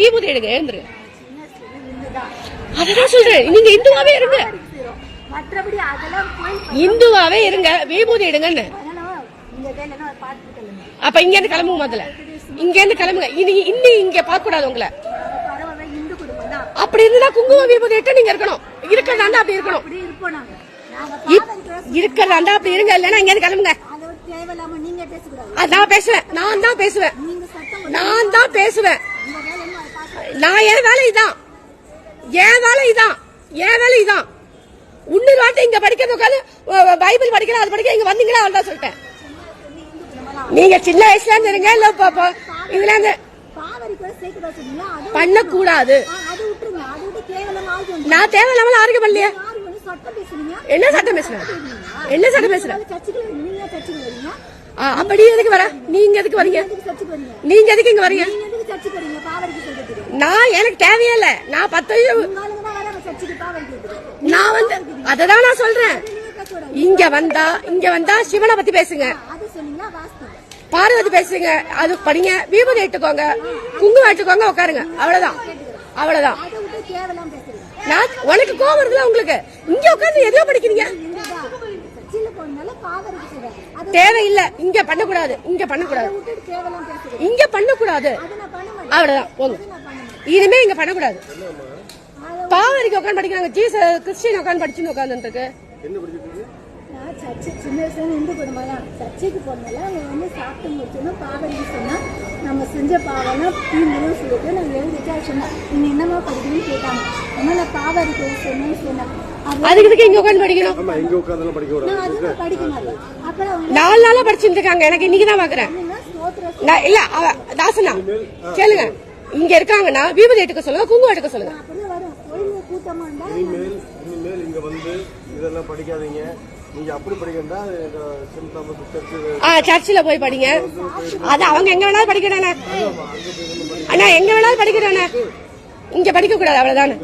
விபூதி எடுங்க இந்துதான். அததான் சொல்றேன் நீங்க இந்துவாவே இருங்க. இந்துவாவே இருங்க விபூதி எடுங்கன்னு. அப்ப இங்க இருந்து கிளம்புங்க முதல்ல. இங்க இருந்து கிளம்புங்க. இனி இன்னி இங்க பார்க்க கூடாது உங்களை அப்படி இருந்தா குங்கும விபூதி இட்டு நீங்க இருக்கணும். இருக்கிறதா அப்படி இருக்கணும். இருக்கிறதா அப்படி இருங்க இல்லைன்னா இங்க இருந்து கிளம்புங்க நான் பேசுவேன் நான் தான் பேசுவேன். நான் தான் பேசுவேன். நான் என் வேலை இதான் என் வேலை இதான் என் வேலை இதான் இன்னொரு வாட்டி இங்க படிக்கிறது உட்காந்து பைபிள் படிக்கிறேன் அது படிக்க இங்க வந்தீங்களா அவள் தான் சொல்லிட்டேன். நீங்க சின்ன வயசுல இருந்து இருங்க இல்ல பாப்பா இதுல இருந்து பண்ண கூடாது பண்ணக்கூடாது. நான் தேவையில்லாம ஆரோக்கியம் பண்ணலையே. என்ன சட்டம் பேசுறேன் என்ன சட்டம் பேசுறேன் அப்படி எதுக்கு வர? நீங்க எதுக்கு வரீங்க? நீங்க எதுக்கு இங்க வரீங்க? நான் எனக்கு தேவையே இல்ல நான் பத்து நான் வந்து அததான் நான் சொல்றேன். இங்க வந்தா இங்க வந்தா சிவனை பத்தி பேசுங்க. பார்வதி பேசுங்க. அது படிங்க. விபூதி இட்டுக்கோங்க குங்குமம் இட்டுக்கோங்க உட்காருங்க. அவ்வளவுதான். அவ்வளவுதான். நான் உனக்கு கோவம் வருதுல உங்களுக்கு? இங்க உட்கார்ந்து எதையோ படிக்கிறீங்க இதுதான் சர்ச்சில் போனால பாவரிக்கு சொல்றேன் அது தேவையில்லை. இங்க பண்ணக்கூடாது. இங்க பண்ணக்கூடாது. இங்க பண்ணக்கூடாது. அதை நான் பண்ண மாட்டேன். அவ்வளவுதான். மாட்டேன். இனிமே இங்க பண்ணக்கூடாது. பாவரிக்கு உட்காந்து படிக்கிறாங்க. ஜீச கிறிஸ்டின் உட்காந்து படிச்சுன்னு உட்காந்துட்டு இருக்கு? நான் சர்ச்சு சின்ன வயசுல இந்து குடும்பம் தான். சர்ச்சைக்கு போனால அவங்க வந்து சாப்பிட்டு முடிச்சோன்னா பாவரிக்கு சொன்னா நம்ம செஞ்ச பாவம்னா தீந்துடும் சொல்லிட்டு நான் எழுதிட்டு சொன்னேன் நீங்க என்னமா படிக்கணும்னு கேட்டாங்க. அதனால பாவரிக்கு சொன்னேன்னு சொன்னேன் அது அதுக்கு இங்க உட்காந்து படிக்கணும். ஆமா இங்க படிக்க நான் அப்புறம் நாலு நாளா படிச்சுட்டு இருக்காங்க. எனக்கு இன்னைக்கு தான் பாக்குறேன் நான் இல்ல அவ தாசனா கேளுங்க. இங்க இருக்காங்கன்னா விபூதி எடுக்க சொல்லுங்க குங்குமம் எடுக்க சொல்லுங்க. சர்ச்சில் போய் படிங்க. அது அவங்க எங்க வேணாலும் படிக்கிறானே அண்ணா எங்க வேணாலும் படிக்கிறானே இங்க படிக்க கூடாது அவ்வளவுதானே